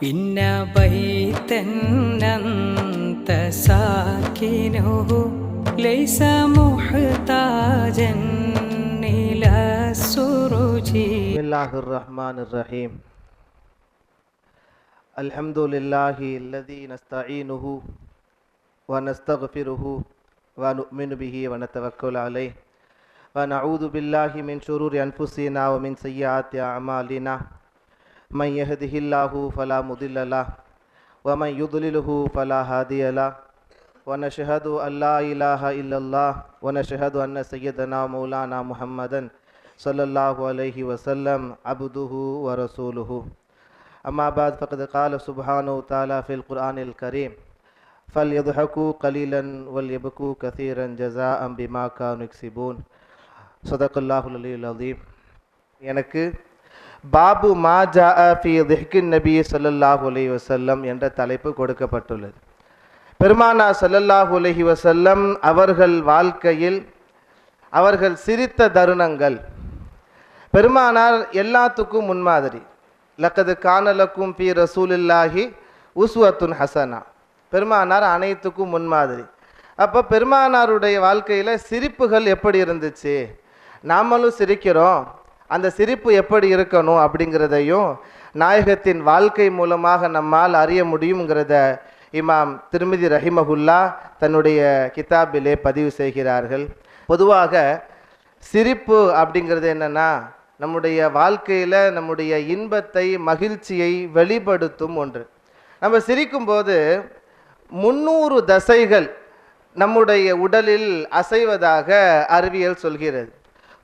إن بيتا أنت ساكنه ليس محتاجا إلى السرج بسم الله الرحمن الرحيم الحمد لله الذي نستعينه ونستغفره ونؤمن به ونتوكل عليه ونعوذ بالله من شرور أنفسنا ومن سيئات أعمالنا من يهده الله فلا مضل له ومن يضلله فلا هادي له ونشهد أن لا إله إلا الله ونشهد أن سيدنا مولانا محمدا صلى الله عليه وسلم عبده ورسوله أما بعد فقد قال سبحانه وتعالى في القرآن الكريم فليضحكوا قليلا وليبكوا كثيرا جزاء بما كانوا يكسبون صدق الله العلي العظيم எனக்கு பாபு மா ஜா ஃபி திஹ்கின் நபி சொல்லல்லாஹ் அலைஹி வசல்லம் என்ற தலைப்பு கொடுக்கப்பட்டுள்ளது. பெருமானா சொல்லல்லாஹ் உலகி வசல்லம் அவர்கள் வாழ்க்கையில் அவர்கள் சிரித்த தருணங்கள். பெருமானார் எல்லாத்துக்கும் முன்மாதிரி. லக்கது கானலக்கும் பி ரசூலில்லாஹி உஸ்வத்துன் ஹசனா. பெருமானார் அனைத்துக்கும் முன்மாதிரி. அப்போ பெருமானாருடைய வாழ்க்கையில் சிரிப்புகள் எப்படி இருந்துச்சு? நாமளும் சிரிக்கிறோம். அந்த சிரிப்பு எப்படி இருக்கணும் அப்படிங்கிறதையும் நாயகத்தின் வாழ்க்கை மூலமாக நம்மால் அறிய முடியுங்கிறத இமாம் திருமதி ரஹிமகுல்லா தன்னுடைய கிதாபிலே பதிவு செய்கிறார்கள். பொதுவாக சிரிப்பு அப்படிங்கிறது என்னன்னா நம்முடைய வாழ்க்கையில் நம்முடைய இன்பத்தை மகிழ்ச்சியை வெளிப்படுத்தும் ஒன்று. நம்ம சிரிக்கும்போது முன்னூறு தசைகள் நம்முடைய உடலில் அசைவதாக அறிவியல் சொல்கிறது.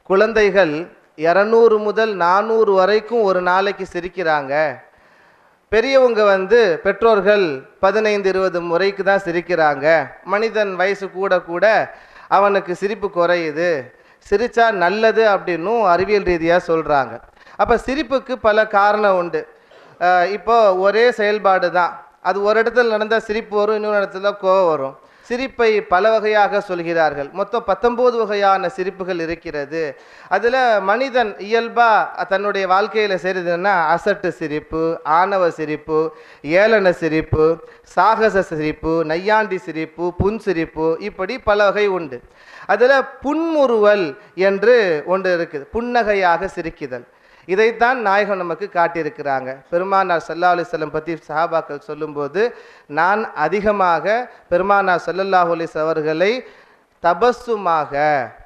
குழந்தைகள் இரநூறு முதல் நானூறு வரைக்கும் ஒரு நாளைக்கு சிரிக்கிறாங்க. பெரியவங்க வந்து பெற்றோர்கள் பதினைந்து இருபது முறைக்கு தான் சிரிக்கிறாங்க. மனிதன் வயசு கூட கூட அவனுக்கு சிரிப்பு குறையுது. சிரித்தா நல்லது அப்படின்னும் அறிவியல் ரீதியாக சொல்கிறாங்க அப்போ சிரிப்புக்கு பல காரணம் உண்டு. இப்போது இப்போ ஒரே செயல்பாடு தான் அது ஒரு இடத்துல நடந்தால் சிரிப்பு வரும் இன்னொரு இடத்துல கோவம் வரும். சிரிப்பை பல வகையாக சொல்கிறார்கள். மொத்தம் பத்தொம்போது வகையான சிரிப்புகள் இருக்கிறது. அதில் மனிதன் இயல்பாக தன்னுடைய வாழ்க்கையில் செய்கிறதுன்னா அசட்டு சிரிப்பு ஆணவ சிரிப்பு ஏளன சிரிப்பு சாகச சிரிப்பு நையாண்டி சிரிப்பு புன் சிரிப்பு இப்படி பல வகை உண்டு. அதில் புன்முறுவல் என்று ஒன்று இருக்குது. புன்னகையாக சிரிக்குதல். இதைத்தான் நாயகம் நமக்கு காட்டியிருக்கிறாங்க. பெருமானார் சல்லா அலிஸ்லம் பற்றி சஹாபாக்கள் சொல்லும்போது நான் அதிகமாக பெருமானார் சல்லல்லாஹ் அலிஸ் அவர்களை தபஸுமாக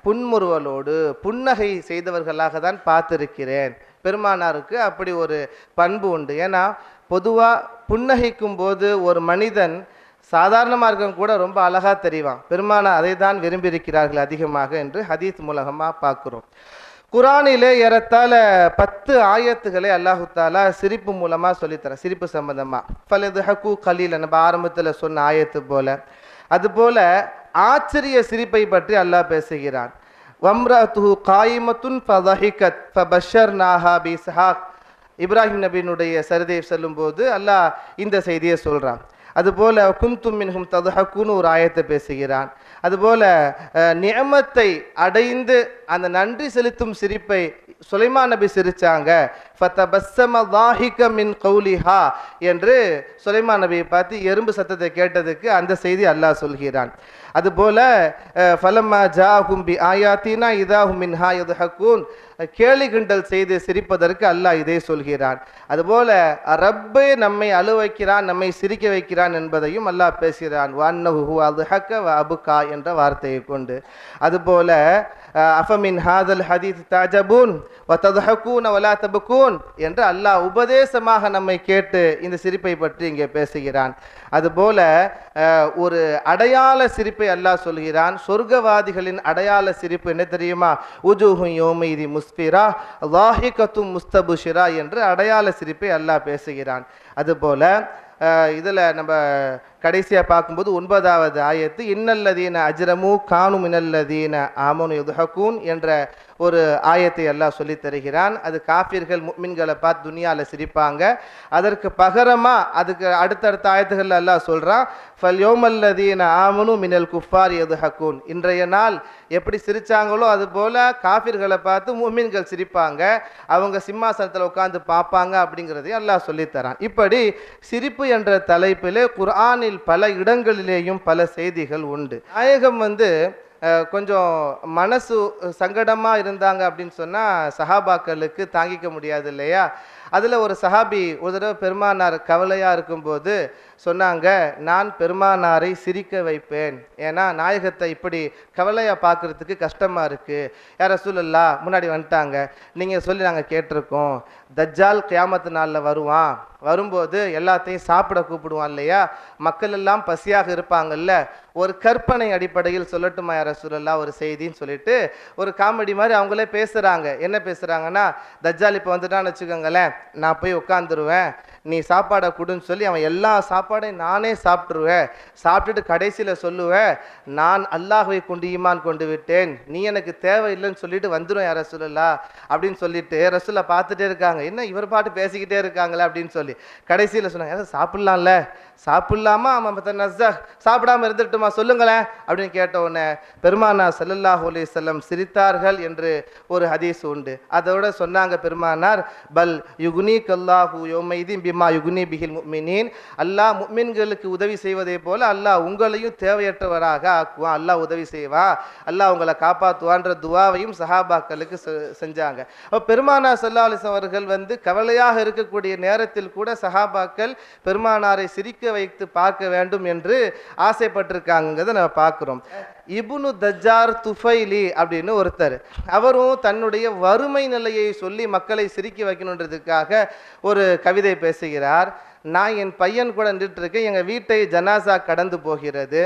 புன்முறுவலோடு புன்னகை செய்தவர்களாக தான் பார்த்திருக்கிறேன். பெருமானாருக்கு அப்படி ஒரு பண்பு உண்டு. ஏன்னா பொதுவாக புன்னகைக்கும் போது ஒரு மனிதன் சாதாரணமாக இருக்கவங்க கூட ரொம்ப அழகாக தெரிவான். பெருமானார் அதை தான் விரும்பியிருக்கிறார்கள் அதிகமாக என்று ஹதீஸ் மூலகமாக பார்க்குறோம். குரானிலே ஏறத்தாழ பத்து ஆயத்துக்களை அல்லாஹு தாலா சிரிப்பு மூலமாக சொல்லித்தரேன் சிரிப்பு சம்பந்தமாக ஃபலது ஹக்கு கலீல நம்ம ஆரம்பத்தில் சொன்ன ஆயத்து போல. அதுபோல ஆச்சரிய சிரிப்பை பற்றி அல்லாஹ் பேசுகிறான். வம்ரத்து காயிமத்துன் ஃபதஹிகத் ஃபபஷர் நாஹா பி சஹாக் இப்ராஹிம் நபியினுடைய சரிதையை சொல்லும்போது அல்லாஹ் இந்த செய்தியை சொல்கிறான் அதுபோல குந்தும் மின்ஹும் ததுஹக்குன்னு ஒரு ஆயத்தை பேசுகிறான். அதுபோல நியமத்தை அடைந்து அந்த நன்றி செலுத்தும் சிரிப்பை சுலைமான் நபி சிரிச்சாங்க. மின் கௌலிஹா என்று சுலைமான் நபியை பார்த்து எறும்பு சத்தத்தை கேட்டதுக்கு அந்த செய்தி அல்லாஹ் சொல்கிறான். அதுபோல அஹ், ஃபலம்மா ஜாஹும் பி ஆயாத்தினா இதாஹு மின்ஹா யதுஹக்கூன் கேலி கிண்டல் செய்து சிரிப்பதற்கு அல்லாஹ் இதை சொல்கிறான். அதுபோல ரப்பே நம்மை அழு வைக்கிறான் நம்மை சிரிக்க வைக்கிறான் என்பதையும் அல்லாஹ் பேசுகிறான். வன்னஹு அது ஹக்க அபுகா என்ற வார்த்தையை கொண்டு. அதுபோல அஃபமின் ஹாதல் ஹதீத் தாஜபூன் வ வலா தபுக்கூன் என்று அல்லாஹ் உபதேசமாக நம்மை கேட்டு இந்த சிரிப்பை பற்றி இங்கே பேசுகிறான். அதுபோல ஒரு அடையாள சிரிப்பை அல்லாஹ் சொல்கிறான். சொர்க்கவாதிகளின் அடையாள சிரிப்பு என்ன தெரியுமா? உஜூஹு யோமீதி முஸ்பிரா லாஹிகத்தும் முஸ்தபுஷிரா என்று அடையாள சிரிப்பை அல்லாஹ் பேசுகிறான். அதுபோல இதில் நம்ம கடைசியாக பார்க்கும்போது ஒன்பதாவது ஆயத்து இன்னல்லதீன அஜ்ரமு காணும் இன்னல்லதீன ஆமனு யுதஹக்கூன் என்ற ஒரு ஆயத்தை எல்லாம் சொல்லித் தருகிறான். அது காஃபியர்கள் முக்மின்களை பார்த்து துனியாவில் சிரிப்பாங்க. அதற்கு பகரமாக அதுக்கு அடுத்தடுத்த ஆயத்துகள் எல்லாம் சொல்கிறான் ஃபல் யோமல்லதீன ஆமனு மினல் குஃபார் யதுஹக்கூன் இன்றைய நாள் எப்படி சிரிச்சாங்களோ அதுபோல் காஃபிர்களை பார்த்து முக்மின்கள் சிரிப்பாங்க. அவங்க சிம்மாசனத்தில் உட்காந்து பார்ப்பாங்க அப்படிங்கிறதையும் எல்லாம் சொல்லித்தரான் இப்படி சிரிப்பு என்ற தலைப்பிலே குர்ஆனில் பல இடங்களிலேயும் பல செய்திகள் உண்டு. நாயகம் வந்து கொஞ்சம் மனசு சங்கடமாக இருந்தாங்க அப்படின்னு சொன்னால் சஹாபாக்களுக்கு தாங்கிக்க முடியாது இல்லையா? அதில் ஒரு சஹாபி ஒரு தடவை பெருமானார் கவலையாக இருக்கும்போது சொன்னாங்க நான் பெருமானாரை சிரிக்க வைப்பேன். ஏன்னா நாயகத்தை இப்படி கவலையாக பார்க்குறதுக்கு கஷ்டமாக இருக்குது யார சூழல்லா முன்னாடி வந்துட்டாங்க. நீங்கள் சொல்லி நாங்கள் கேட்டிருக்கோம். தஜ்ஜால் கியாமத்து நாளில் வருவான். வரும்போது எல்லாத்தையும் சாப்பிட கூப்பிடுவான் இல்லையா? மக்கள் எல்லாம் பசியாக இருப்பாங்கல்ல? ஒரு கற்பனை அடிப்படையில் சொல்லட்டுமா யார சூழல்லா ஒரு செய்தின்னு சொல்லிட்டு ஒரு காமெடி மாதிரி அவங்களே பேசுகிறாங்க என்ன பேசுகிறாங்கன்னா தஜ்ஜால் இப்போ வந்துட்டான்னு வச்சுக்கோங்களேன். நான் போய் உட்காந்துருவேன் நீ சாப்பாடை கொடுன்னு சொல்லி அவன் எல்லா சாப்பாடையும் நானே சாப்பிட்ருவேன் சாப்பிட்டுட்டு கடைசியில் சொல்லுவேன் நான் அல்லாஹுவை கொண்டு ஈமான் கொண்டு விட்டேன். நீ எனக்கு தேவையில்லைன்னு சொல்லிட்டு வந்துடும் யார் ரசூலல்லா? அப்படின்னு சொல்லிட்டு ரசூலை பார்த்துட்டே இருக்காங்க. என்ன இவர் பாட்டு பேசிக்கிட்டே இருக்காங்களே? அப்படின்னு சொல்லி கடைசியில் சொன்னாங்க "ஏதாவது சாப்பிட்லாம்ல. சாப்பிட்லாமா? அவன் மத்த நஸ்ஸா சாப்பிடாம இருந்துட்டுமா சொல்லுங்களேன். அப்படின்னு கேட்ட உடனே பெருமானா ஸல்லல்லாஹு அலைஹி செல்லம் சிரித்தார்கள் என்று ஒரு ஹதீஸ் உண்டு. அதோட சொன்னாங்க பெருமானார் பல் யுகுனி கல்லாஹு யோமைதீன் பிமா யுகுனி பிகில் முக்மினின் அல்லாஹ் முக்மின்களுக்கு உதவி செய்வதை போல அல்லாஹ் உங்களையும் தேவையற்றவராக ஆக்குவான். அல்லாஹ் உதவி செய்வா. அல்லாஹ் உங்களை காப்பாற்றுவான்ற துவாவையும் சஹாபாக்களுக்கு செ- செஞ்சாங்க. அப்போ பெருமானார் ஸல்லல்லாஹு அவர்கள் வந்து கவலையாக இருக்கக்கூடிய நேரத்தில் கூட சஹாபாக்கள் பெருமானாரை சிரிக்க வைத்து பார்க்க வேண்டும் என்று ஆசைப்பட்டிருக்காங்கிறத நம்ம பார்க்குறோம். இபுனு தஜார் துஃபைலி அப்படின்னு ஒருத்தர். அவரும் தன்னுடைய வறுமை நிலையை சொல்லி மக்களை சிரிக்க வைக்கணுன்றதுக்காக ஒரு கவிதை பேசுகிறார். நான் என் பையன் கூட நின்றுட்டு இருக்கேன் எங்கள் வீட்டை ஜனாசா கடந்து போகிறது.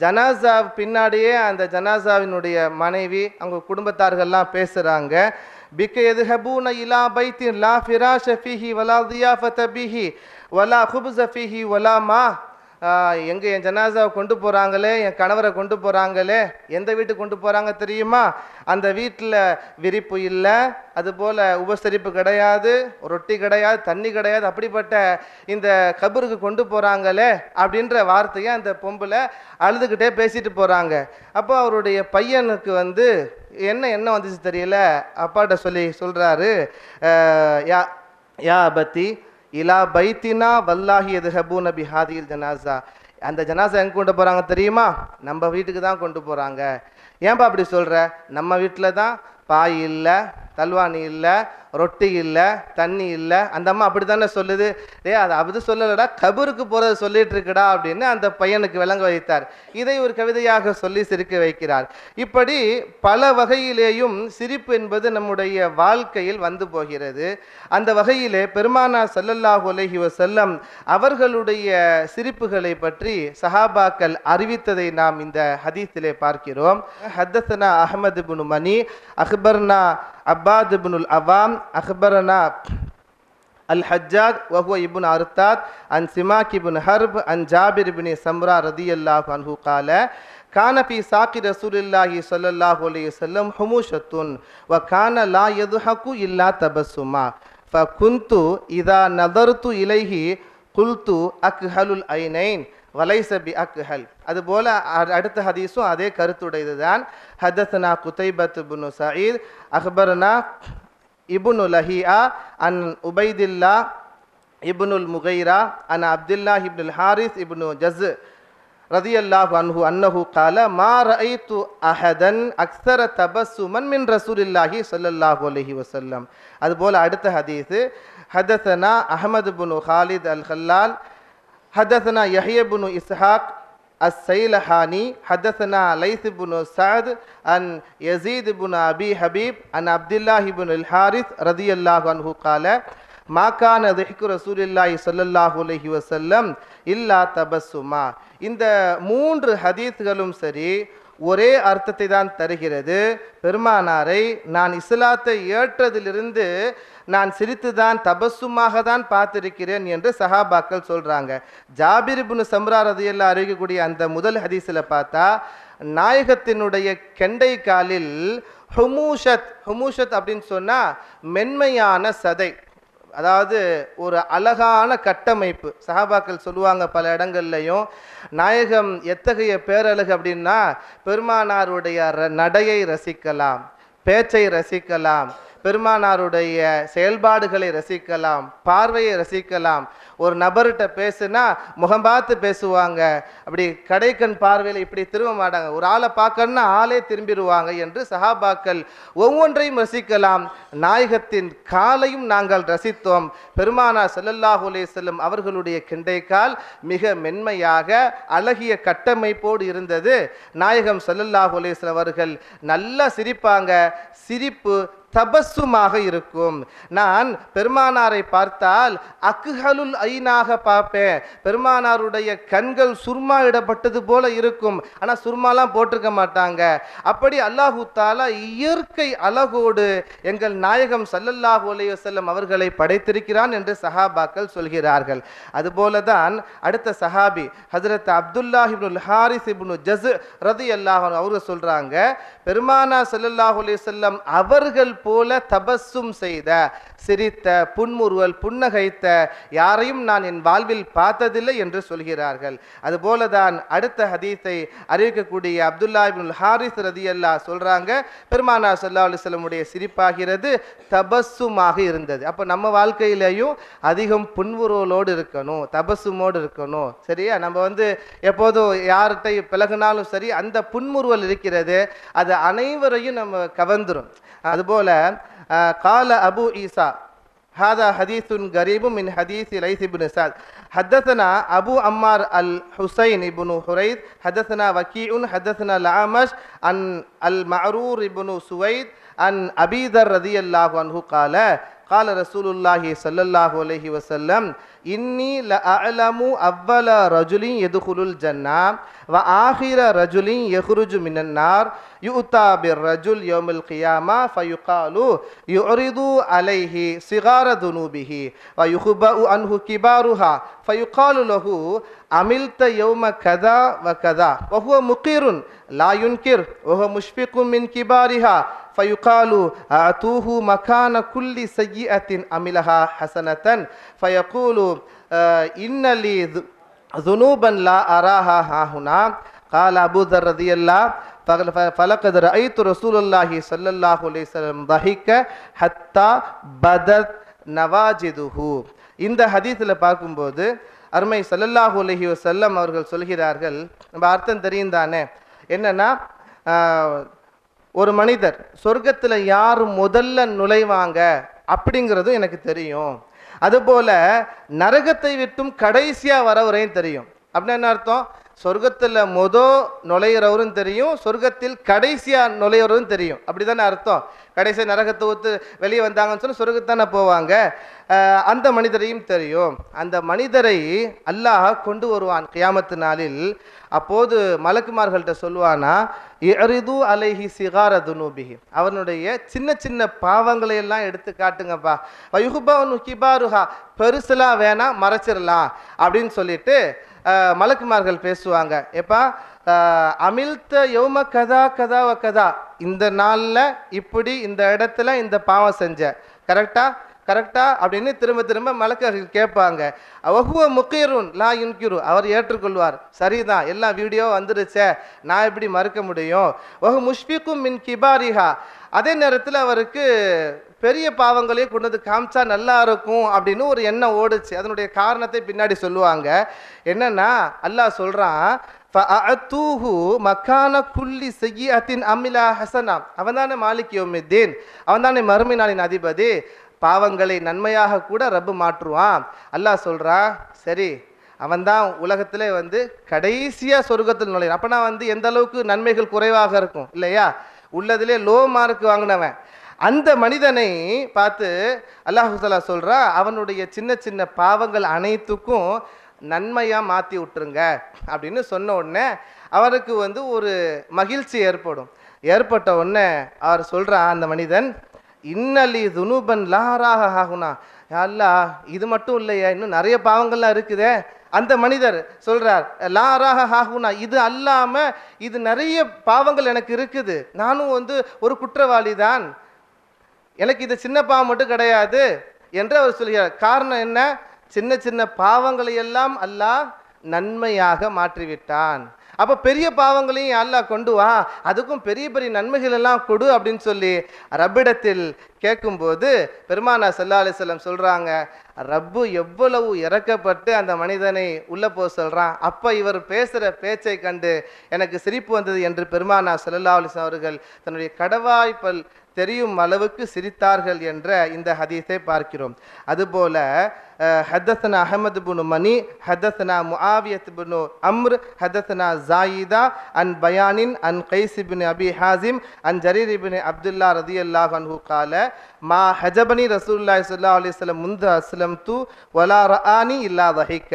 ஜனாசா பின்னாடியே அந்த ஜனாசாவினுடைய மனைவி அவங்க குடும்பத்தார்கள்லாம் பேசுகிறாங்க பிக்க எது ஹபூன இலா பைத்தின் லா ஃபிராஷ ஃபிஹி வலா தியாஃபத பிஹி வலா குப்ஸ ஃபிஹி வலா மா எங்கே என் ஜனாசாவை கொண்டு போகிறாங்களே என் கணவரை கொண்டு போகிறாங்களே எந்த வீட்டுக்கு கொண்டு போகிறாங்க தெரியுமா? அந்த வீட்டில் விரிப்பு இல்லை அதுபோல் உபசரிப்பு கிடையாது ரொட்டி கிடையாது தண்ணி கிடையாது அப்படிப்பட்ட இந்த கபருக்கு கொண்டு போகிறாங்களே அப்படின்ற வார்த்தையை அந்த பொம்பளை அழுதுகிட்டே பேசிட்டு போகிறாங்க அப்போ அவருடைய பையனுக்கு வந்து என்ன என்ன வந்துச்சு தெரியல? அப்பாட்ட சொல்லி சொல்கிறாரு யா யா பத்தி இலா பைத்தினா வல்லாஹி எது ஹபூ நபி ஹாதியில் ஜனாசா அந்த ஜனாசா எங்கே கொண்டு போகிறாங்க தெரியுமா? நம்ம வீட்டுக்கு தான் கொண்டு போகிறாங்க ஏன்பா அப்படி சொல்கிற நம்ம வீட்டில் தான் பாய் இல்லை தல்வானி இல்லை ரொட்டி இல்லை தண்ணி இல்லை. அந்த அம்மா அப்படி தானே சொல்லுது? ஏ அது அப்படி சொல்லலடா கபருக்கு போகிறத சொல்லிட்டு இருக்குடா அப்படின்னு அந்த பையனுக்கு விளங்க வைத்தார். இதை ஒரு கவிதையாக சொல்லி சிரிக்க வைக்கிறார். இப்படி பல வகையிலேயும் சிரிப்பு என்பது நம்முடைய வாழ்க்கையில் வந்து போகிறது. அந்த வகையிலே பெருமானா ஸல்லல்லாஹு அலைஹி செல்லம் அவர்களுடைய சிரிப்புகளை பற்றி சஹாபாக்கள் அறிவித்ததை நாம் இந்த ஹதீஸிலே பார்க்கிறோம். ஹத்தசனா அஹமது பின் மணி அக்பர்னா அப்பாத் பினுல் அவாம் அக்பரனா الحجاج وهو ابن أرتاد عن سماك بن حرب عن جابر بن سمرة رضي الله عنه قال كان في ساق رسول الله صلى الله عليه وسلم حموشة وكان لا يضحك إلا تبسما فكنت إذا نظرت إليه قلت أكهل العينين வலைச பி அக்ஹல் அதுபோல அ- அடுத்த ஹதீஸும் அதே கருத்துடையதுதான் ஹதத்னா குதைபத் புனு சயீத் அக்பர்னா இபுனு Lahia an உபைதில்லா Ibnul Mughira an Abdullah Ibnul Harris Ibn just ரதி அல்லாஹு அன்ஹு அன்னஹு கால மா ரஐத்து அஹதன் அக்ஸர தபஸ்ஸுமன் மின் ரசூலில்லாஹி ஸல்லல்லாஹு அலைஹி வஸல்லம் அதுபோல அடுத்த ஹதீஸ் ஹதஸனா அஹமது புனு ஹாலித் அல் ஹல்லால் حدثنا يحيى بن إسحاق السيلحاني حدثنا ليث بن سعد عن يزيد بن أبي حبيب عن عبد الله بن الحارث رضي الله عنه قال ما كان ضحك رسول الله صلى الله عليه وسلم إلا تبسما இந்த மூன்று ஹதீஸ்களும் சரி ஒரே அர்த்தத்தை தான் தருகிறது. பெருமானாரை நான் இஸ்லாத்தை ஏற்றதிலிருந்து நான் சிரித்துதான் தபசுமாக தான் பார்த்திருக்கிறேன் என்று சஹாபாக்கள் சொல்கிறாங்க ஜாபிர் இப்னு சம்ரா ரதியல்லா அறிவிக்கக்கூடிய அந்த முதல் ஹதீஸில் பார்த்தா நாயகத்தினுடைய கெண்டை காலில் ஹுமூஷத் ஹுமூஷத் அப்படின்னு சொன்னால் மென்மையான சதை. அதாவது ஒரு அழகான கட்டமைப்பு. சஹாபாக்கள் சொல்லுவாங்க பல இடங்கள்லையும் நாயகம் எத்தகைய பேரழகு அப்படின்னா பெருமானாருடைய ர- நடையை ரசிக்கலாம் பேச்சை ரசிக்கலாம் பெருமானாருடைய செயல்பாடுகளை ரசிக்கலாம் பார்வையை ரசிக்கலாம். ஒரு நபர்கிட்ட பேசுனா முகம் பார்த்து பேசுவாங்க. அப்படி கடைக்கண் பார்வையில் இப்படி திரும்ப மாட்டாங்க. ஒரு ஆளை பார்க்கணும்னா ஆளே திரும்பிடுவாங்க என்று சஹாபாக்கள் ஒவ்வொன்றையும் ரசிக்கலாம். நாயகத்தின் காலையும் நாங்கள் ரசித்தோம். பெருமானார் ஸல்லல்லாஹு செல்லும் அவர்களுடைய கிண்டைக்கால் மிக மென்மையாக அழகிய கட்டமைப்போடு இருந்தது. நாயகம் ஸல்லல்லாஹு அவர்கள் நல்லா சிரிப்பாங்க. சிரிப்பு தபஸ்ஸுமாக இருக்கும். நான் பெருமானாரை பார்த்தால் அக்குஹலுல் ஐனாக பார்ப்பேன். பெருமானாருடைய கண்கள் சுர்மா இடப்பட்டது போல இருக்கும். ஆனால் சுர்மாலாம் போட்டிருக்க மாட்டாங்க. அப்படி அல்லாஹு தாலா இயற்கை அழகோடு எங்கள் நாயகம் சல்லல்லாஹு அலைஹி அவர்களை படைத்திருக்கிறான் என்று சஹாபாக்கள் சொல்கிறார்கள். அதுபோல தான் அடுத்த சஹாபி ஹசரத் அப்துல்லாஹிபுல் ஹாரிஸ் இபுனு ஜஸ் ரதி அல்லாஹ் அவங்க சொல்கிறாங்க பெருமானா சல்லல்லாஹு அலைஹி அவர்கள் போல தபஸ்ஸும் செய்த சிரித்த புன்முறுவல் புன்னகைத்த யாரையும் நான் என் வாழ்வில் பார்த்ததில்லை என்று சொல்கிறார்கள். அதுபோல தான் அடுத்த ஹதீஸை அறிவிக்கக்கூடிய அப்துல்லா இப்னுல் ஹாரிஸ் ரதியல்லா சொல்றாங்க பெருமானா சல்லா அலுவலமுடைய சிரிப்பாகிறது தபஸ்ஸுமாக இருந்தது. அப்போ நம்ம வாழ்க்கையிலையும் அதிகம் புன்முறுவலோடு இருக்கணும் தபஸ்ஸுமோடு இருக்கணும் சரியா? நம்ம வந்து எப்போதும் யார்கிட்ட பிளகுனாலும் சரி அந்த புன்முறுவல் இருக்கிறது அது அனைவரையும் நம்ம கவர்ந்துடும் அதுபோல قال آه، قال أبو إيسا هذا حديث غريب من حديث ليث بن سعد. حدثنا أبو عمار الحسين بن حريد حدثنا وكيع حدثنا العامش عن المعرور بن سويد عن أبي ذر رضي الله عنه قال قال رسول الله صلى الله عليه وسلم إني لأعلم أول رجل يدخل الجنة وآخر رجل يخرج من النار. يؤتى بالرجل يوم القيامة فيقال يعرض عليه صغار ذنوبه ويخبأ عنه كبارها. فيقال له عملت يوم كذا وكذا وهو مقر لا ينكر وهو مشفق من كبارها فيقال أعطوه مكان كل سيئة عملها حسنة فيقول آه، إن لي ذ- ذنوبا لا أراها ها هنا قال أبو ذر رضي الله فقال- ف- فلقد رأيت رسول الله صلى الله عليه وسلم ضحك حتى بدت நவாஜிதுஹு இந்த ஹதீஸில் பார்க்கும்போது அருமை சல்லல்லாஹு அலைஹி வஸல்லம் அவர்கள் சொல்கிறார்கள். நம்ம அர்த்தம் தெரியும் தானே என்னன்னா ஒரு மனிதர் சொர்க்கத்தில் யார் முதல்ல நுழைவாங்க அப்படிங்கிறதும் எனக்கு தெரியும். அதுபோல நரகத்தை விட்டும் கடைசியாக வரவரையும் தெரியும். அப்படின்னா என்ன அர்த்தம்? சொர்க்கத்தில் மொதல் நுழையிறவரும் தெரியும் சொர்க்கத்தில் கடைசியாக நுழையிறவரும் தெரியும். அப்படி தானே அர்த்தம்? கடைசி நரகத்தை ஒத்து வெளியே வந்தாங்கன்னு சொன்னால் சொர்க்கத்தானே போவாங்க. அந்த மனிதரையும் தெரியும். அந்த மனிதரை அல்லாஹ் கொண்டு வருவான் கியாமத்து நாளில். அப்போது மலக்குமார்கள்ட்ட சொல்லுவானா எரிது அலைஹி சிகார துனூபிஹி. அவனுடைய சின்ன சின்ன பாவங்களை எல்லாம் எடுத்து காட்டுங்கப்பா. வயுகுபவனு கிபாருஹா. பெருசுலாம் வேணாம் மறைச்சிடலாம் அப்படின்னு சொல்லிட்டு மலக்குமார்கள் பேசுவாங்க. எப்பா அமிழ்த்த யௌம கதா கதா வ கதா. இந்த நாளில் இப்படி இந்த இடத்துல இந்த பாவம் செஞ்ச. கரெக்டா? கரெக்டா? அப்படின்னு திரும்ப திரும்ப மலக்கர்கள் கேட்பாங்க. அவகுவ முக்கீருன் லா யுன்கிரு. அவர் ஏற்றுக்கொள்வார். சரிதான் எல்லாம் வீடியோ வந்துருச்சே. நான் எப்படி மறுக்க முடியும்? ஒஹு முஷ்பிக்கும் மின் கிபாரிஹா. அதே நேரத்தில் அவருக்கு பெரிய பாவங்களையும் கொண்டு வந்து காமிச்சா நல்லா இருக்கும் அப்படின்னு ஒரு எண்ணம் ஓடுச்சு. அதனுடைய காரணத்தை பின்னாடி சொல்லுவாங்க. என்னன்னா அல்லாஹ் சொல்றான் ஃபஅஅத்தூஹு மக்கான குல்லி செய்யிஅத்தின் அமிலா ஹசனா. அவன் தானே மாலிக் யோமித்தீன். அவன் தானே மறுமை நாளின் அதிபதி. பாவங்களை நன்மையாக கூட ரப்பு மாற்றுவான். அல்லாஹ் சொல்றான் சரி அவன் தான் உலகத்திலே வந்து கடைசியாக சொர்க்கத்தில் நுழையும் அப்போனா வந்து எந்த அளவுக்கு நன்மைகள் குறைவாக இருக்கும் இல்லையா? உள்ளதிலே லோ மார்க் வாங்கினவன். அந்த மனிதனை பார்த்து அல்லாஹுசலா சொல்கிறா அவனுடைய சின்ன சின்ன பாவங்கள் அனைத்துக்கும் நன்மையாக மாற்றி விட்டுருங்க. அப்படின்னு சொன்ன உடனே அவருக்கு வந்து ஒரு மகிழ்ச்சி ஏற்படும். ஏற்பட்ட உடனே அவர் சொல்கிறான் அந்த மனிதன் இன்னலி துனுபன் லாராக ஆகுனா அல்லா இது மட்டும் இல்லையா இன்னும் நிறைய பாவங்கள்லாம் இருக்குதே. அந்த மனிதர் சொல்றார் லாராக ஆகுனா இது அல்லாம இது நிறைய பாவங்கள் எனக்கு இருக்குது. நானும் வந்து ஒரு குற்றவாளி தான். எனக்கு இது சின்ன பாவம் மட்டும் கிடையாது என்று அவர் சொல்கிறார். காரணம் என்ன? சின்ன சின்ன பாவங்களை எல்லாம் அல்லாஹ் நன்மையாக மாற்றிவிட்டான். அப்போ பெரிய பாவங்களையும் அல்லாஹ் கொண்டு வா அதுக்கும் பெரிய பெரிய நன்மைகள் எல்லாம் கொடு அப்படின்னு சொல்லி ரப்பிடத்தில் கேட்கும்போது பெருமானா சல்லா அலிசல்லம் சொல்கிறாங்க ரப்பு எவ்வளவு இறக்கப்பட்டு அந்த மனிதனை உள்ளே போக சொல்கிறான் அப்போ இவர் பேசுகிற பேச்சை கண்டு எனக்கு சிரிப்பு வந்தது என்று பெருமானா சல்லா அலிஸ்லாம் அவர்கள் தன்னுடைய கடவாய்ப்பல் தெரியும் அளவுக்கு சிரித்தார்கள் என்ற இந்த ஹதீஸை பார்க்கிறோம். அதுபோல ஹதசனா அஹமது புனு மணி ஹதசனா முஆவியத் புனு அம்ர் ஹதசனா ஜாயிதா அன் பயானின் அன் கைசிபின் அபி ஹாசிம் அன் ஜரீர் இப்னு அப்துல்லா ரதியல்லாஹு அன்ஹு கால மா ஹஜபனி ரசூலுல்லாஹி சொல்லா அலி சொல்லம் முந்து அஸ்லம் தூ வலா ரஆனி இல்லா வஹிக்க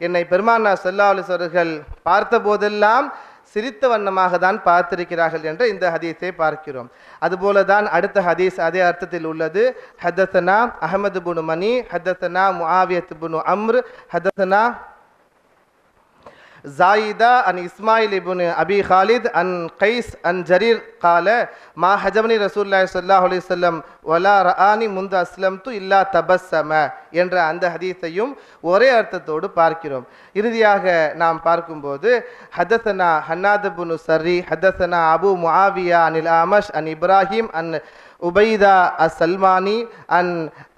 என்னை பெருமானா சொல்லா அலிஸ் அவர்கள் பார்த்த போதெல்லாம் சிரித்த வண்ணமாக தான் பார்த்திருக்கிறார்கள் என்ற இந்த ஹதீஸை பார்க்கிறோம். அதுபோல தான் அடுத்த ஹதீஸ் அதே அர்த்தத்தில் உள்ளது. ஹதசனா அஹமது புனு மணி ஹதசனா முஆவியத் புனு அம்ர் ஹதசனா ஜாயிதா அன் இஸ்மாயில் இபுன் அபி ஹாலித் அன் கைஸ் அன் ஜரீர் கால மா ஹஜமனி ரசூல்லா சல்லாஹ் அலிசல்லம் ஒலா ரஹானி முந்து அஸ்லம் து இல்லா தபஸ்ஸம என்ற அந்த ஹதீஸையும் ஒரே அர்த்தத்தோடு பார்க்கிறோம். இறுதியாக நாம் பார்க்கும்போது ஹதசனா ஹன்னாதபுனு சர்ரி ஹதசனா அபு முஆவியா அனில் ஆமஷ் அன் இப்ராஹிம் அன் உபைதா அஸ் சல்மானி அன்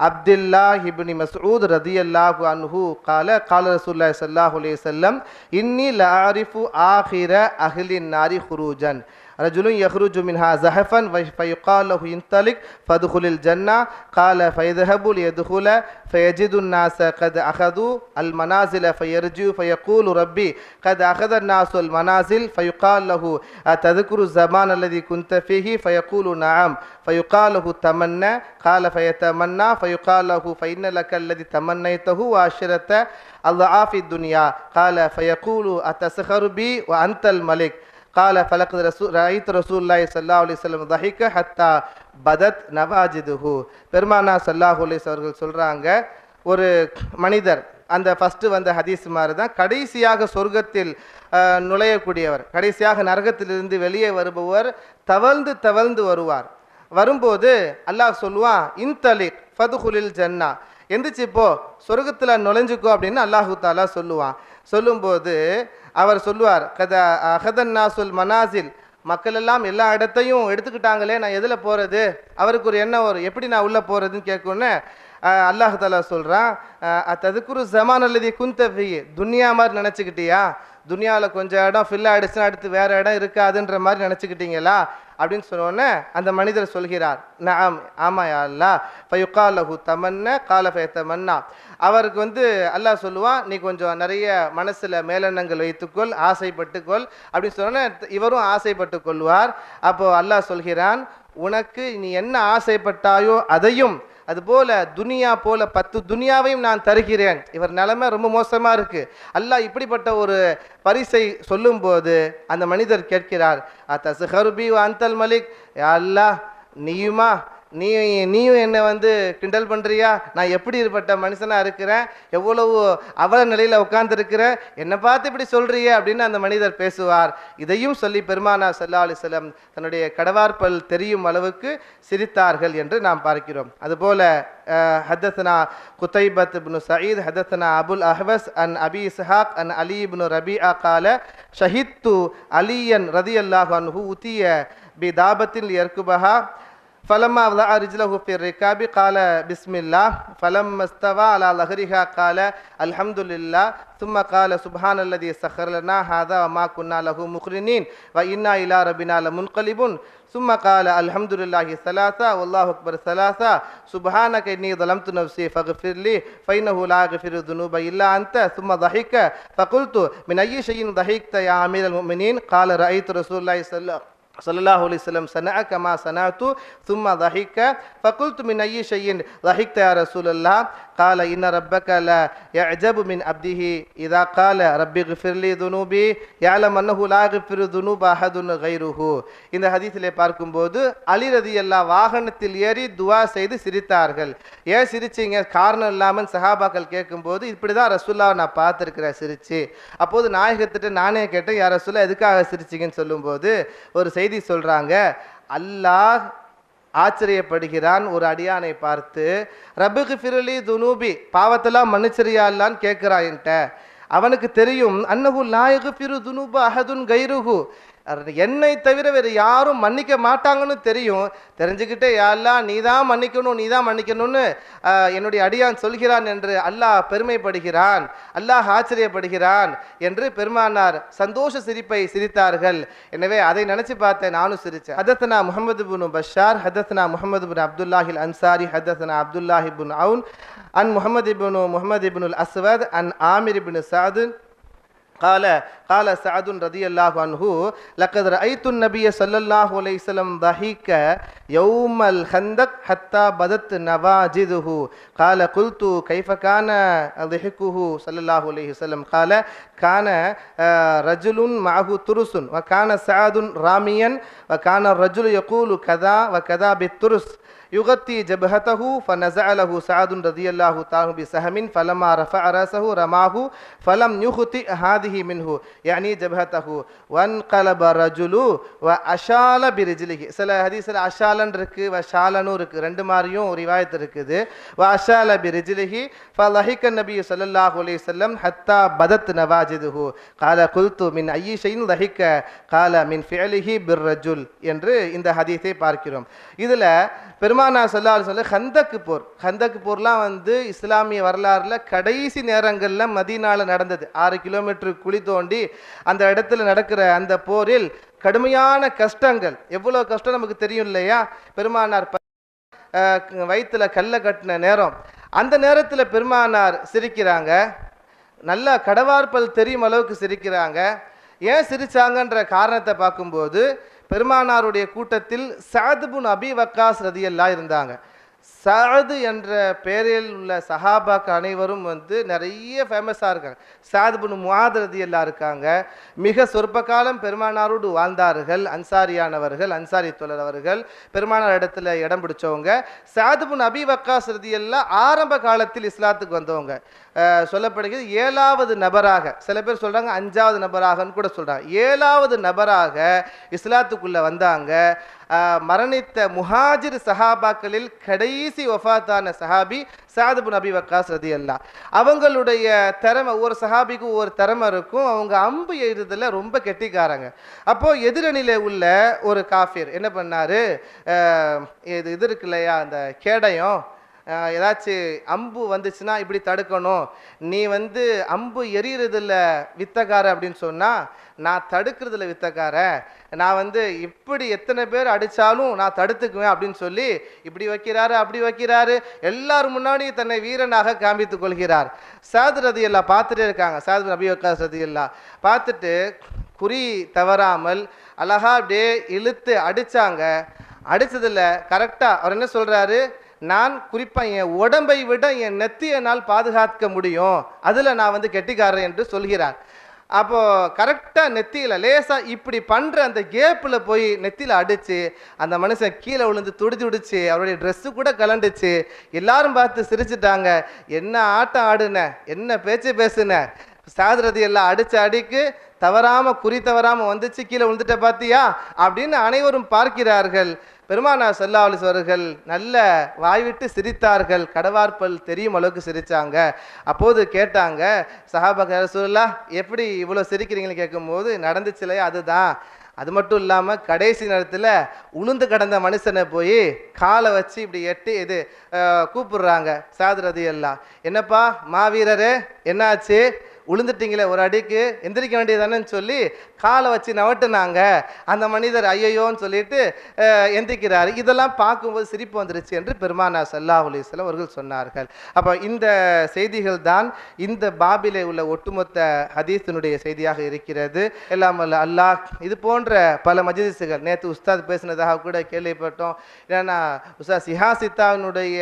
அப்துல்லா ஹிப்னி மசூத் ரதி அல்லாஹு அன்ஹு கால கால ரசூல்லா சல்லாஹ் அலே செல்லம் இன்னி லாரிஃபு ஆஹிர அஹ்லின் நாரி ஹுரூஜன். رجل يخرج منها زحفا فيقال له ينطلق فادخل الجنة. قال فيذهب ليدخل فيجد الناس قد أخذوا المنازل فيرجع فيقول ربي قد أخذ الناس المنازل. فيقال له أتذكر الزمان الذي كنت فيه؟ فيقول نعم. فيقال له تمنى. قال فيتمنى. فيقال له فإن لك الذي تمنيته وعشرة أضعاف الدنيا. قال فيقول أتسخر بي وأنت الملك. قال فلقد رسول رأيت رسول الله صلى الله عليه وسلم ضحك حتى பதத் நவாஜிதுஹு பெருமானா சல்லாஹூ அலைஸ் அவர்கள் சொல்கிறாங்க ஒரு மனிதர் அந்த ஃபஸ்ட்டு வந்த ஹதீஸ் மாதிரி தான் கடைசியாக சொர்க்கத்தில் அஹ், நுழையக்கூடியவர் கடைசியாக நரகத்திலிருந்து வெளியே வருபவர் தவழ்ந்து தவழ்ந்து வருவார் வரும்போது அல்லாஹ் சொல்லுவான் இன்தலிக் ஃபதுகுலில் ஜன்னா எந்திரிச்சு இப்போ சொர்க்கத்தில் நுழைஞ்சுக்கோ அப்படின்னு அல்லாஹு தாலா சொல்லுவான். சொல்லும்போது அவர் சொல்லுவார் கத அஹதன் நாசுல் மனாசில். மக்கள் எல்லாம் எல்லா இடத்தையும் எடுத்துக்கிட்டாங்களே நான் எதில் போகிறது அவருக்கு ஒரு எண்ணம் வரும் எப்படி நான் உள்ளே போகிறதுன்னு கேட்கணுன்னு அல்லாஹு தாலா சொல்கிறான் ததுக்குரு ஜமான் அல்லது குந்தவி துனியா மாதிரி நினச்சிக்கிட்டியா? துனியாவில் கொஞ்சம் இடம் ஃபில் ஆகிடுச்சுன்னா அடுத்து வேறு இடம் இருக்காதுன்ற மாதிரி நினச்சிக்கிட்டீங்களா? அப்படின்னு சொன்னோன்னே அந்த மனிதர் சொல்கிறார் நாம் ஆமாயா அல்லா. ஃபயுகாலஹு தமன்ன கால தமன்னா அவருக்கு வந்து அல்லாஹ் சொல்லுவான் நீ கொஞ்சம் நிறைய மனசில் மேலெண்ணங்கள் வைத்துக்கொள் ஆசைப்பட்டுக்கொள். அப்படின்னு சொன்னோன்னே இவரும் ஆசைப்பட்டு கொள்வார். அப்போது அல்லாஹ் சொல்கிறான் உனக்கு நீ என்ன ஆசைப்பட்டாயோ அதையும் அதுபோல துனியா போல பத்து துனியாவையும் நான் தருகிறேன். இவர் நிலைமை ரொம்ப மோசமாக இருக்குது அல்லாஹ் இப்படிப்பட்ட ஒரு பரிசை சொல்லும்போது அந்த மனிதர் கேட்கிறார் அத்தசுஹருபி அந்தல் மலிக்? அல்லாஹ் நீயுமா? நீ நீயும் என்னை வந்து கிண்டல் பண்ணுறியா நான் எப்படி இருப்பட்ட மனுஷனாக இருக்கிறேன்? எவ்வளவு அவல நிலையில் உட்காந்துருக்கிற என்னை பார்த்து இப்படி சொல்கிறியே அப்படின்னு அந்த மனிதர் பேசுவார். இதையும் சொல்லி பெருமானா சல்லா அலிசலம் தன்னுடைய கடவார்பல் தெரியும் அளவுக்கு சிரித்தார்கள் என்று நாம் பார்க்கிறோம். அதுபோல ஹதத்னா குத்தைபத் இப்னு சயீத் ஹதத்னா அபுல் அஹ்வஸ் அன் அபி இஸ்ஹாக் அன் அலி இப்னு ரபிஆ கால ஷஹித்து அலியன் ரதியல்லாஹு அன்ஹு உத்திய பி தாபத்தில் எர்குபஹா فلما وضع رجله في الركاب قال بسم الله. فلما استوى على ظهرها قال الحمد لله. ثم قال سبحان الذي سخر لنا هذا وما كنا له مقرنين وإنا إلى ربنا لمنقلبون. ثم قال الحمد لله ثلاثة والله أكبر ثلاثة. سبحانك إني ظلمت نفسي فاغفر لي فإنه لا يغفر الذنوب إلا أنت. ثم ضحك. فقلت من أي شيء ضحكت يا أمير المؤمنين؟ قال رأيت رسول الله صلى الله عليه وسلم சல்லாஹ் அலிஸ்லம் சனா கமா சனா சனாத்து சும்மா தஹிக்க ஃபகுல்து மின் ஐயி ஷையின் தஹிக்த யா ரசூலல்லா கால இன்ன ரப்பக ல யஜபு மின் அப்திஹி இதா கால ரப்பி கிஃபிர்லி துனூபி யால மன்னஹு லா கிஃபிரு துனூப் அஹதுன் கைருஹு. இந்த ஹதீஸிலே பார்க்கும்போது அலிரதி ரதி வாகனத்தில் ஏறி துவா செய்து சிரித்தார்கள். ஏன் சிரிச்சிங்க? காரணம் இல்லாமல் சஹாபாக்கள் கேட்கும்போது இப்படி தான் ரசூல்லாவை நான் பார்த்துருக்கிறேன் சிரிச்சு. அப்போது நாயகத்திட்ட நானே கேட்டேன் யார் ரசூல்லா எதுக்காக சிரிச்சிங்கன்னு சொல்லும்போது ஒரு செய்தி சொல்கிறாங்க அல்லாஹ் ஆச்சரியப்படுகிறான் ஒரு அடியானை பார்த்து ரபுக்கு ஃபிரலி துனூபி பாவத்தெல்லாம் மன்னிச்சரியாலான்னு அல்லான்னு அவனுக்கு தெரியும் அன்னகு லாயகு பிரு துனூபு அஹதுன் கைருகு என்னை தவிர வேறு யாரும் மன்னிக்க மாட்டாங்கன்னு தெரியும். தெரிஞ்சுக்கிட்டே யாரெல்லாம் நீ தான் மன்னிக்கணும் நீ தான் மன்னிக்கணும்னு என்னுடைய அடியான் சொல்கிறான் என்று அல்லாஹ் பெருமைப்படுகிறான். அல்லாஹ் ஆச்சரியப்படுகிறான் என்று பெருமானார் சந்தோஷ சிரிப்பை சிரித்தார்கள். எனவே அதை நினச்சி பார்த்தேன் நானும் சிரித்தேன் ஹதத்னா முகமது புனு பஷார் ஹதத்னா முகமது புன் அப்துல்லாஹில் அன்சாரி ஹதத்னா அப்துல்லாஹிபுன் அவுன் அன் முகமது இபுனு முகமது இபுனுல் அஸ்வத் அன் ஆமிர் இபின் சாது قال قال سعد رضي الله عنه لقد رأيت النبي صلى الله عليه وسلم ضحك يوم الخندق حتى بدت نواجذه. قال قلت كيف كان ضحكه صلى الله عليه وسلم؟ قال كان آه، رجل معه ترس وكان سعد راميا وكان الرجل يقول كذا وكذا بالترس. யுகத்தி ஜபஹதஹு சாதுன் ரதி ரதியல்லாஹு தாஹு பி சஹமின் ஃபலமா ரஃபஅ ரஸஹு ரமாஹு ஃபலம் யுஹ்தி ஹாதிஹி மின்ஹு. யானி ஜபஹதஹு. வன் கலப ரஜுலு வ அஷால பி சில ஹதீஸில் அஷாலன் இருக்கு வ ஷாலனும் இருக்கு. ரெண்டு மாதிரியும் ஒரு ரிவாயத் இருக்குது. வ அஷால பி ரிஜ்லிஹி ஃபலஹிக நபி ஸல்லல்லாஹு அலைஹி வஸல்லம் ஹத்தா பதத் நவாஜிதுஹு. கால குல்து மின் ஐயி லஹிக்க கால மின் ஃபிஅலிஹி பிர் ரஜுல் என்று இந்த ஹதீஸை பார்க்கிறோம். இதில் பெரும் பெருமானா சொல்லால் சொல்ல ஹந்தக்கு போர். ஹந்தக்கு போர்லாம் வந்து இஸ்லாமிய வரலாறுல கடைசி நேரங்களில் மதினால நடந்தது. ஆறு கிலோமீட்டர் குழி தோண்டி அந்த இடத்துல நடக்கிற அந்த போரில் கடுமையான கஷ்டங்கள். எவ்வளோ கஷ்டம் நமக்கு தெரியும் இல்லையா? பெருமானார் வயிற்றுல வயித்துல கல்லை கட்டின நேரம். அந்த நேரத்தில் பெருமானார் சிரிக்கிறாங்க. நல்லா கடவார்பல் தெரியும் அளவுக்கு சிரிக்கிறாங்க. ஏன் சிரிச்சாங்கன்ற காரணத்தை பார்க்கும்போது பெருமானாருடைய கூட்டத்தில் சாதுபுன் அபி வக்காஸ் ரதியல்லா இருந்தாங்க. சாது என்ற பெயரில் உள்ள சஹாபாக்கள் அனைவரும் வந்து நிறைய ஃபேமஸாக இருக்காங்க. சாதுபுன் முவாத் ரதியெல்லாம் இருக்காங்க. மிக சொற்ப காலம் பெருமானாரோடு வாழ்ந்தார்கள். அன்சாரியானவர்கள் அன்சாரி தொழர் அவர்கள் பெருமானார் இடத்துல இடம் பிடிச்சவங்க. சாதுபுன் அபி வக்காஸ் ரதியெல்லாம் ஆரம்ப காலத்தில் இஸ்லாத்துக்கு வந்தவங்க. சொல்லப்படுகிறது ஏழாவது நபராக. சில பேர் சொல்கிறாங்க அஞ்சாவது நபராகன்னு கூட சொல்கிறாங்க ஏழாவது நபராக இஸ்லாத்துக்குள்ளே வந்தாங்க. மரணித்த முஹாஜிர் சஹாபாக்களில் கடைசி ஒஃபாத்தான சஹாபி சாதுபு நபி வக்காஸ் ரதி அல்லா அவங்களுடைய திறமை ஒவ்வொரு சஹாபிக்கும் ஒவ்வொரு திறமை இருக்கும். அவங்க அம்பு எய்துறதுல ரொம்ப கெட்டிக்காரங்க. அப்போது எதிரணியில உள்ள ஒரு காஃபிர் என்ன பண்ணாரு? இது இது இருக்கு இல்லையா அந்த கேடயம்? ஏதாச்சும் அம்பு வந்துச்சுன்னா இப்படி தடுக்கணும். நீ வந்து அம்பு எரியறதில்ல வித்தக்கார அப்படின்னு சொன்னால் நான் தடுக்கிறதுல வித்தக்கார நான் வந்து இப்படி எத்தனை பேர் அடித்தாலும் நான் தடுத்துக்குவேன் அப்படின்னு சொல்லி இப்படி வைக்கிறாரு அப்படி வைக்கிறாரு. எல்லாரும் முன்னாடி தன்னை வீரனாக காமித்து கொள்கிறார். சாது ரதி பார்த்துட்டே இருக்காங்க. சாது நபி வக்காஸ் ரதி பார்த்துட்டு குறி தவறாமல் அழகா அப்படியே இழுத்து அடித்தாங்க அடித்ததில் கரெக்டாக அவர் என்ன சொல்கிறாரு நான் குறிப்பாக என் உடம்பை விட என் நெத்தியை என்னால் பாதுகாக்க முடியும். அதில் நான் வந்து கெட்டிக்காரன் என்று சொல்கிறார். அப்போது கரெக்டாக நெத்தியில லேசாக இப்படி பண்ணுற அந்த கேப்பில் போய் நெத்தியில் அடித்து அந்த மனுஷன் கீழே விழுந்து துடி துடிச்சு அவருடைய ட்ரெஸ்ஸு கூட கலண்டுச்சு. எல்லாரும் பார்த்து சிரிச்சிட்டாங்க. என்ன ஆட்டம் ஆடுன? என்ன பேச்சு பேசுன? சாதுரதி எல்லாம் அடித்த அடிக்கு தவறாமல் குறி தவறாமல் வந்துச்சு கீழே விழுந்துட்ட பார்த்தியா அப்படின்னு அனைவரும் பார்க்கிறார்கள். பெருமானார் சல்லா அவர்கள் நல்ல வாய்விட்டு சிரித்தார்கள். கடவார்பல் தெரியும் அளவுக்கு சிரித்தாங்க அப்போது கேட்டாங்க சஹாபக ரசூல்லா எப்படி இவ்வளோ சிரிக்கிறீங்கன்னு கேட்கும்போது நடந்துச்சுலையே அதுதான். அது மட்டும் இல்லாமல் கடைசி நேரத்தில் உளுந்து கடந்த மனுஷனை போய் காலை வச்சு இப்படி எட்டி இது கூப்பிடுறாங்க. சாதுரதி எல்லாம் என்னப்பா மாவீரரே என்னாச்சு? விழுந்துட்டீங்களே ஒரு அடிக்கு எந்திரிக்க வேண்டியதானேன்னு சொல்லி காலை வச்சு நவட்டுனாங்க. அந்த மனிதர் ஐயையோன்னு சொல்லிட்டு அஹ், எந்திரிக்கிறாரு. இதெல்லாம் பார்க்கும்போது சிரிப்பு வந்துருச்சு என்று பெருமானா சல்லா அலிஸ்லாம் அவர்கள் சொன்னார்கள். அப்போ இந்த செய்திகள் தான் இந்த பாபிலே உள்ள ஒட்டுமொத்த ஹதீஸினுடைய செய்தியாக இருக்கிறது. எல்லாம் அல்லாஹ் இது போன்ற பல மஜிதிசுகள் நேற்று உஸ்தாத் பேசினதாக கூட கேள்விப்பட்டோம். ஏன்னா உஸ்தாத் சிஹாசித்தாவினுடைய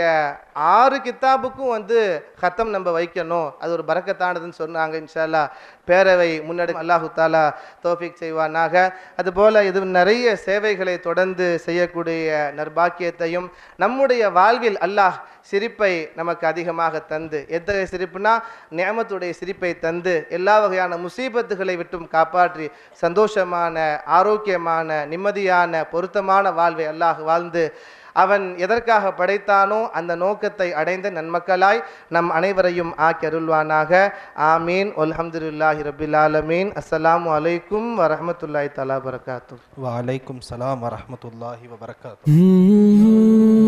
ஆறு கித்தாபுக்கும் வந்து கத்தம் நம்ம வைக்கணும். அது ஒரு பறக்கத்தானதுன்னு சொன்னாங்க. இன்ஷால்லா பேரவை முன்னெடு அல்லாஹு தாலா தோஃபிக் செய்வானாக. அதுபோல் இது நிறைய சேவைகளை தொடர்ந்து செய்யக்கூடிய நர்பாக்கியத்தையும் நம்முடைய வாழ்வில் அல்லாஹ் சிரிப்பை நமக்கு அதிகமாக தந்து எத்தகைய சிரிப்புனா? நியமத்துடைய சிரிப்பை தந்து எல்லா வகையான முசீபத்துகளை விட்டும் காப்பாற்றி சந்தோஷமான ஆரோக்கியமான நிம்மதியான பொருத்தமான வாழ்வை அல்லாஹ் வாழ்ந்து அவன் எதற்காக படைத்தானோ அந்த நோக்கத்தை அடைந்த நன்மக்களாய் நம் அனைவரையும் ஆக்கி அருள்வானாக ஆமீன். அல்ஹம்துலில்லாஹி ரபில் ஆலமீன். அஸ்ஸலாமு அலைக்கும் வரஹ்மத்துல்லாஹி தஆலா பரகாத்து வலைக்கும் சலாம் வரஹமத்துல்லாஹி வபரகாத்து